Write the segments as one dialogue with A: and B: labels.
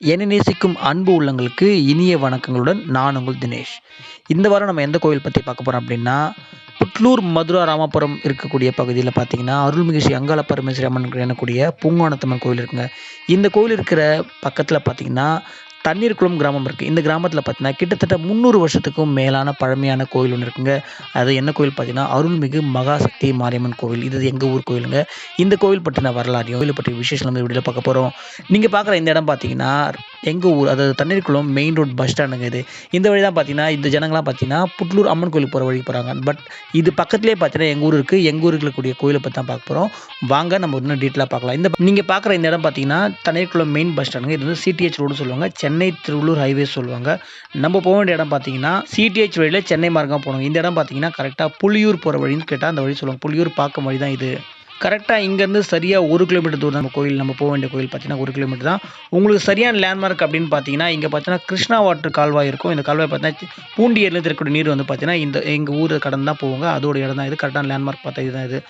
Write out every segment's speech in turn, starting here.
A: என்னை நேசிக்கும் அன்பு உள்ளங்களுக்கு இனிய வணக்கங்களுடன் நான் உங்கள் தினேஷ். இந்த வாரம் நம்ம எந்த கோவில் பற்றி பார்க்க போகிறோம் அப்படின்னா புட்லூர் மதுரா ராமாபுரம் இருக்கக்கூடிய பகுதியில் பார்த்தீங்கன்னா அருள்மிகு ஸ்ரீ அங்காள பரமேஸ்வரி அம்மன் எனக்கூடிய பூங்கானத்தம்மன் கோவில் இருக்குங்க. இந்த கோயில் இருக்கிற பக்கத்தில் பார்த்தீங்கன்னா தண்ணீர்குளம் கிராமம் இருக்குது இந்த கிராமத்தில் பார்த்தீங்கன்னா கிட்டத்தட்ட முந்நூறு வருஷத்துக்கும் மேலான பழமையான கோவில் ஒன்று இருக்குங்க. அது என்ன கோவில் பார்த்தீங்கன்னா அருள்மிகு மகாசக்தி மாரியம்மன் கோவில். இது எங்கள் ஊர் கோவிலுங்க இந்த கோவில் பற்றின வரலாறையும் கோவில் பற்றிய விசேஷம் நம்ம வீடியோவில் பார்க்க போகிறோம் நீங்கள் பார்க்குற இந்த இடம் பார்த்தீங்கன்னா எங்கள் ஊர் அதாவது தண்ணீர்குளம் மெயின் ரோட் பஸ் ஸ்டாண்டுங்க இது. இந்த வழி தான் பார்த்தீங்கன்னா இந்த ஜனங்களாம் பார்த்தீங்கன்னா புட்லூர் அம்மன் கோயிலுக்கு போகிற வழி போகிறாங்க பட் இது பக்கத்துலேயே பார்த்தீங்கன்னா எங்கள் ஊர் இருக்குது எங்கள் ஊருக்கு இருக்கக்கூடிய கோயிலை பற்றி தான் பார்க்க போகிறோம் வாங்க நம்ம இன்னும் டீட்டெயிலாக பார்க்கலாம். இந்த நீங்கள் பார்க்குற இந்த இடம் பார்த்தீங்கன்னா தண்ணீர்குளம் மெயின் பஸ் ஸ்டாண்டுங்க இது வந்து சிடிஹெச் ரோடு சொல்லுவாங்க. சென்னை திருவள்ளூர் ஹைவே சொல்லுவாங்க. நம்ம போக வேண்டிய இடம் பார்த்தீங்கன்னா சிடிஹெச் வழியில் சென்னை மார்க்கம் போகணும். இந்த இடம் பார்த்தீங்கன்னா கரெக்டாக புலியூர் போகிற வழின்னு கேட்டால் அந்த வழி சொல்லுவாங்க. புலியூர் பார்க்கும் வழி தான் இது. கரெக்டாக இங்கேருந்து சரியாக ஒரு கிலோமீட்டர் தூரம் நம்ம கோயில் நம்ம போக வேண்டிய கோயில் பார்த்தீங்கன்னா ஒரு கிலோமீட்டர் தான். உங்களுக்கு சரியான லேண்ட்மார்க் அப்படின்னு பார்த்தீங்கன்னா இங்கே பார்த்தீங்கன்னா கிருஷ்ணா வாட்டர் கால்வாய் இருக்கும். இந்த கால்வாய் பார்த்தீங்கன்னா பூண்டி ஏரியில் இருக்கக்கூடிய நீர் வந்து பார்த்தீங்கன்னா இந்த எங்கள் ஊரை கடந்து தான் போவாங்க அதோட இடம் தான் இது. கரெக்டான லேண்ட்மார்க் பார்த்தா இதுதான் இது.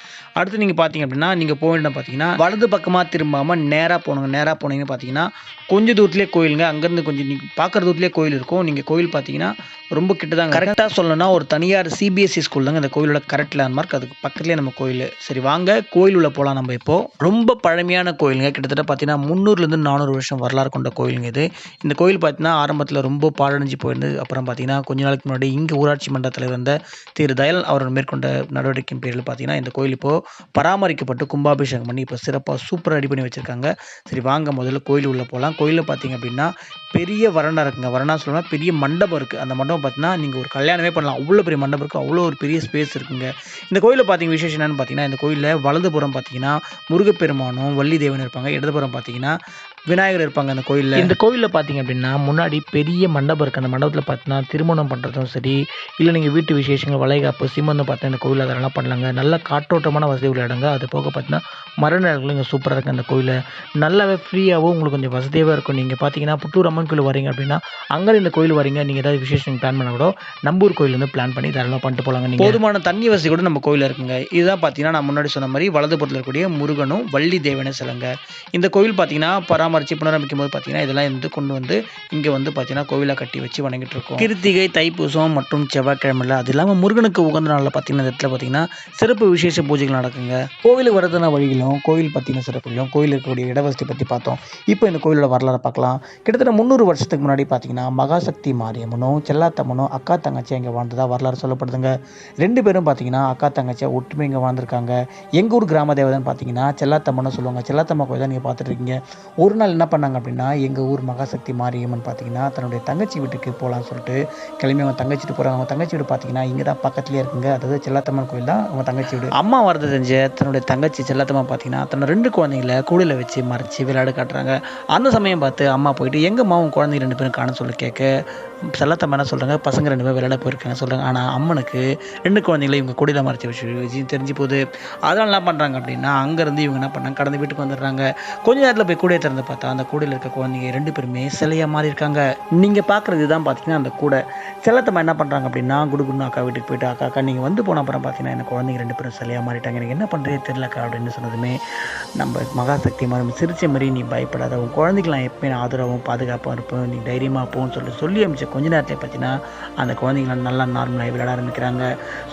A: அடுத்து நீங்கள் பார்த்தீங்க அப்படின்னா நீங்கள் போக வேண்டிய பார்த்தீங்கன்னா வலது பக்கமாக திரும்பாமல் நேராக போனோங்க. நேராக போனீங்கன்னு பார்த்தீங்கன்னா கொஞ்சம் தூரத்துலேயே கோயிலுங்க. அங்கேருந்து கொஞ்சம் நீங்கள் பார்க்குற தூரத்துலேயே கோயில் இருக்கும். நீங்கள் கோயில் பார்த்தீங்கன்னா ரொம்ப கிட்ட தான் கரெக்டாக சொல்லணும்னா ஒரு தனியார் சிபிஎஸ்சி ஸ்கூல் தாங்க இந்த கோயிலோட கரெக்ட் லேண்ட்மார்க் அதுக்கு பக்கத்துலேயே நம்ம கோயில். சரி வாங்க. கோயில் உள்ள போகலாம் நம்ம இப்போது ரொம்ப பழமையான கோயிலுங்க. கிட்டத்தட்ட பார்த்தீங்கன்னா முந்நூறுலேருந்து நானூறு வருஷம் வரலாறு கொண்ட கோயிலுங்க இது. இந்த கோயில் பார்த்தீங்கன்னா ஆரம்பத்தில் ரொம்ப பாழடைஞ்சு போயிருந்தது. அப்புறம் பார்த்தீங்கன்னா கொஞ்ச நாளுக்கு முன்னாடி இங்கே ஊராட்சி மன்ற தலைவர் இருந்த திரு தயல் அவர் மேற்கொண்ட நடவடிக்கையின் பேரில் பார்த்தீங்கன்னா இந்த கோயில் இப்போது பராமரிக்கப்பட்டு கும்பாபிஷேகம் பண்ணி இப்போ சிறப்பாக சூப்பராக ரெடி பண்ணி வச்சுருக்காங்க. சரி வாங்க முதல்ல கோயில் உள்ளே போகலாம் கோயிலில் பார்த்தீங்க அப்படின்னா பெரிய வரணா இருக்குங்க. வரணா சொல்லணும்னா பெரிய மண்டபம் இருக்குது அந்த மண்டபம் பார்த்தீங்கன்னா நீங்கள் ஒரு கல்யாணமே பண்ணலாம். அவ்வளோ பெரிய மண்டபம் இருக்குது அவ்வளோ ஒரு பெரிய ஸ்பேஸ் இருக்குங்க. இந்த கோயிலில் பார்த்தீங்க விசேஷம் என்னன்னு பார்த்தீங்கன்னா இந்த கோயிலில் வலதுபுறம் பார்த்தீங்கன்னா முருகப்பெருமானும் வள்ளி தேவன் இருப்பாங்க. இடதுபுறம் பார்த்தீங்கன்னா விநாயகர் இருப்பாங்க அந்த கோயிலில். இந்த கோயிலில் பார்த்தீங்க அப்படின்னா முன்னாடி பெரிய மண்டபம் இருக்குது அந்த மண்டபத்தில் பார்த்தீங்கன்னா திருமணம் பண்ணுறதும் சரி இல்லை நீங்கள் வீட்டு விசேஷங்கள் வளைகாப்பு சீமந்தம் பார்த்தா இந்த கோயில் அதெல்லாம் பண்ணலாங்க. நல்ல காற்றோட்டமான வசதி உள்ள இடங்க. அது போக பார்த்தீங்கன்னா மரநிலங்களும் இங்கே சூப்பராக இருக்குது அந்த கோயிலில். நல்லாவே ஃப்ரீயாகவும் உங்களுக்கு கொஞ்சம் வசதியாகவே இருக்கும். நீங்கள் பார்த்தீங்கன்னா புத்தூர் அம்மன் கோயில் வரீங்க அப்படின்னா அங்கே இந்த கோயில் வரீங்க. நீங்கள் ஏதாவது விசேஷம் பிளான் பண்ண கூட நம்பூர் கோயில் வந்து பிளான் பண்ணி தாராளமாக பண்ணிட்டு போகலாங்க நீங்கள் போதுமான தண்ணி வசதி கூட நம்ம கோயிலில் இருக்குங்க. இதுதான் பார்த்தீங்கன்னா நான் முன்னாடி சொன்ன மாதிரி வலதுபுறத்தில் இருக்கக்கூடிய முருகனும் வள்ளி தேவனும் சிலங்க. இந்த கோயில் பார்த்தீங்கன்னா பராமரித்து புனரமைக்கும் போது பார்த்தீங்கன்னா இதெல்லாம் வந்து கொண்டு வந்து இங்கே வந்து பார்த்திங்கன்னா கோவிலாக கட்டி வச்சு வணங்கிட்டு இருக்கோம் கிருத்திகை தைப்பூசம் மற்றும் செவ்வாய்க்கிழமையில் அது இல்லாமல் முருகனுக்கு உகந்த நாளில் பார்த்தீங்கன்னா இந்த இடத்துல பார்த்தீங்கன்னா சிறப்பு விசேஷ பூஜைகள் நடக்குங்க. கோவிலுக்கு வரதுன வழிகளும் கோவில் பார்த்தீங்கன்னா சிறப்புகளும் கோயில் இருக்கக்கூடிய இடவசதி பற்றி பார்த்தோம். இப்போ இந்த கோயிலோட வரலாறு பார்க்கலாம். கிட்டத்தட்ட முந்நூறு வருஷத்துக்கு முன்னாடி பார்த்தீங்கன்னா மகாசக்தி மாரியம்மனும் செல்லாத்தம்மனும் அக்கா தங்கச்சி இங்கே வாழ்ந்ததாக வரலாறு சொல்லப்படுதுங்க. ரெண்டு பேரும் பார்த்தீங்கன்னா அக்கா தங்கச்சியாக ஒற்றுமை இங்கே வாழ்ந்திருக்காங்க. எங்கள் ஊர் கிராம தேவதைன்னு பார்த்தீங்கன்னா செல்லாத்தம்மன்னு சொல்லுவாங்க. செல்லாத்தம்மா கோயில் தான் நீங்கள் பார்த்துட்டு இருக்கீங்க. ஒரு நாள் என்ன பண்ணாங்க அப்படின்னா எங்கள் ஊர் மகாசக்தி மாரியம்மன் பார்த்தீங்கன்னா தன்னுடைய தங்கச்சி வீட்டுக்கு போகலான்னு சொல்லிட்டு கிளம்பி அவங்க தங்கச்சிட்டு போகிறாங்க அவங்க தங்கச்சி வீடு பார்த்தீங்கன்னா இங்கே தான் பக்கத்துலேயே இருக்குங்க. அதாவது செல்லாத்தம்மன் கோயில் தான் அவங்க தங்கச்சி வீடு. அம்மா வரது செஞ்ச தன்னுடைய தங்கச்சி செல்லாத்தம்மா பார்த்தீங்கன்னா தன்னோட ரெண்டு குழந்தைங்கள கூடையில் வச்சு மறைச்சி விளையாடு காட்டுறாங்க. அந்த சமயம் பார்த்து அம்மா போயிட்டு எங்கள் மாவும் குழந்தைங்க ரெண்டு பேரும் காண சொல்லி கேட்க செல்லாத்தம்மா என்ன சொல்கிறாங்க பசங்க ரெண்டு பேரும் விளையாட போயிருக்காங்க சொல்கிறாங்க ஆனால் அம்மனுக்கு ரெண்டு குழந்தைங்கள இவங்க கூடையில் மறைச்சி வச்சு வச்சு தெரிஞ்சு போகுது. அதனால் என்ன பண்ணுறாங்க அப்படின்னா அங்கேருந்து இவங்க என்ன பண்ணாங்க கடந்து வீட்டுக்கு வந்துடுறாங்க. கொஞ்ச நேரத்தில் போய் கூடையை திறந்து பார்த்தா அந்த கூடையில் இருக்க குழந்தைங்க ரெண்டு பேருமே சிலையாக மாறி இருக்காங்க. நீங்கள் பார்க்குறது தான் பார்த்தீங்கன்னா அந்த கூடை. செல்லத்தம்மா என்ன பண்ணுறாங்க அப்படின்னா குடுகுன்னு அக்கா வீட்டுக்கு போயிட்டு அக்கா அக்கா நீங்கள் வந்து போன அப்புறம் பார்த்தீங்கன்னா எனக்கு குழந்தைங்க ரெண்டு பேரும் சிலையாக மாறிட்டாங்க. எனக்கு என்ன பண்ணுறதே தெரியலக்கா அப்படின்னு சொன்னதுமே நம்ம மகாசக்தி மாதிரி சிரிச்ச மாதிரி நீ பயப்படாத. உன் குழந்தைக்கெல்லாம் எப்பயும் ஆதரவும் பாதுகாப்பாக இருப்போம் நீ தைரியமாக போன்னு சொல்லிட்டு சொல்லி அமைச்ச கொஞ்ச நேரத்தில் பார்த்தீங்கன்னா அந்த குழந்தைங்களாம் நல்லா நார்மலாக விளையாட ஆரம்பிக்கிறாங்க.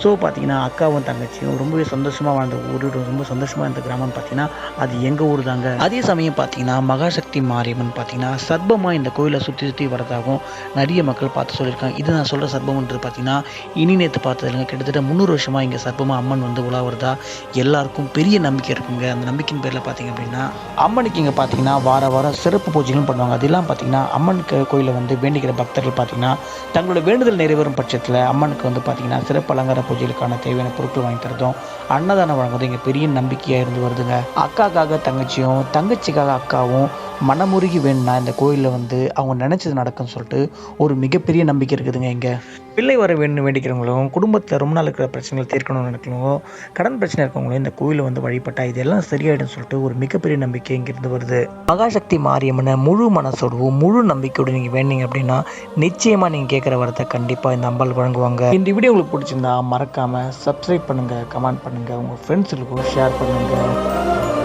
A: ஸோ பார்த்தீங்கன்னா அக்காவும் தங்கச்சியும் ரொம்பவே சந்தோஷமாக வாழ்ந்த ஊர் ரொம்ப சந்தோஷமாக இருந்த கிராமம்னு பார்த்தீங்கன்னா அது எங்கள் ஊர் தாங்க. அதே சமயம் பார்த்தீங்கன்னா மகாசக்தி மாரியம்மன் பார்த்தீங்கன்னா சர்பமாக இந்த கோயிலை சுற்றி சுற்றி வரதாகவும் நிறைய மக்கள் பார்த்து சொல்லியிருக்காங்க. இது நான் சொல்கிற சர்ப்பம்ன்றது பார்த்தீங்கன்னா இனி நேற்று பார்த்ததுலங்க கிட்டத்தட்ட முந்நூறு வருஷமாக இங்கே சர்ப்பமாக அம்மன் வந்து உலா வருதா எல்லாருக்கும் பெரிய நம்பிக்கை இருக்குங்க. அந்த நம்பிக்கையின் பேரில் பார்த்தீங்க அப்படின்னா அம்மனுக்கு இங்கே பார்த்தீங்கன்னா வார வாரம் சிறப்பு பூஜைகளும் பண்ணுவாங்க. அதெல்லாம் பார்த்தீங்கன்னா அம்மன் கோயிலில் வந்து வேண்டிக்கிற பக்தர்கள் பார்த்தீங்கன்னா தங்களோட வேண்டுதல் நிறைவேறும் பட்சத்தில் அம்மனுக்கு வந்து பார்த்தீங்கன்னா சிறப்பு அலங்கார பூஜைகளுக்கான தேவையான பொருட்கள் வாங்கி தரதும் அன்னதானம் வழங்குறதும் இங்கே பெரிய நம்பிக்கையாக இருந்து வருதுங்க. அக்காக்காக தங்கச்சியும் தங்கச்சிக்காக அக்காவும் மனமுருகி வேணும்னா இந்த கோயிலில் வந்து அவங்க நினச்சது நடக்கும்னு சொல்லிட்டு ஒரு மிகப்பெரிய நம்பிக்கை இருக்குதுங்க இங்கே. பிள்ளை வர வேணும்னு வேண்டிக்கிறவங்களும் குடும்பத்தில் ரொம்ப நாள் இருக்கிற பிரச்சனைகள் தீர்க்கணும்னு நினைக்கிறவங்களும் கடன் பிரச்சனை இருக்கவங்களும் இந்த கோயிலை வந்து வழிபட்டா இதெல்லாம் சரியாயிடும் சொல்லிட்டு ஒரு மிகப்பெரிய நம்பிக்கை இங்கிருந்து வருது. மகாசக்தி மாரியம்மனை முழு மனசோடவும் முழு நம்பிக்கையோடு நீங்கள் வேண்டிங்க அப்படின்னா நிச்சயமாக நீங்கள் கேட்குற வரத்தை கண்டிப்பாக இந்த அம்பாள் வழங்குவாங்க. இந்த வீடியோ உங்களுக்கு பிடிச்சிருந்தா மறக்காமல் சப்ஸ்கிரைப் பண்ணுங்கள் கமெண்ட் பண்ணுங்கள் உங்கள் ஃப்ரெண்ட்ஸுகளுக்கும் ஷேர் பண்ணுங்கள்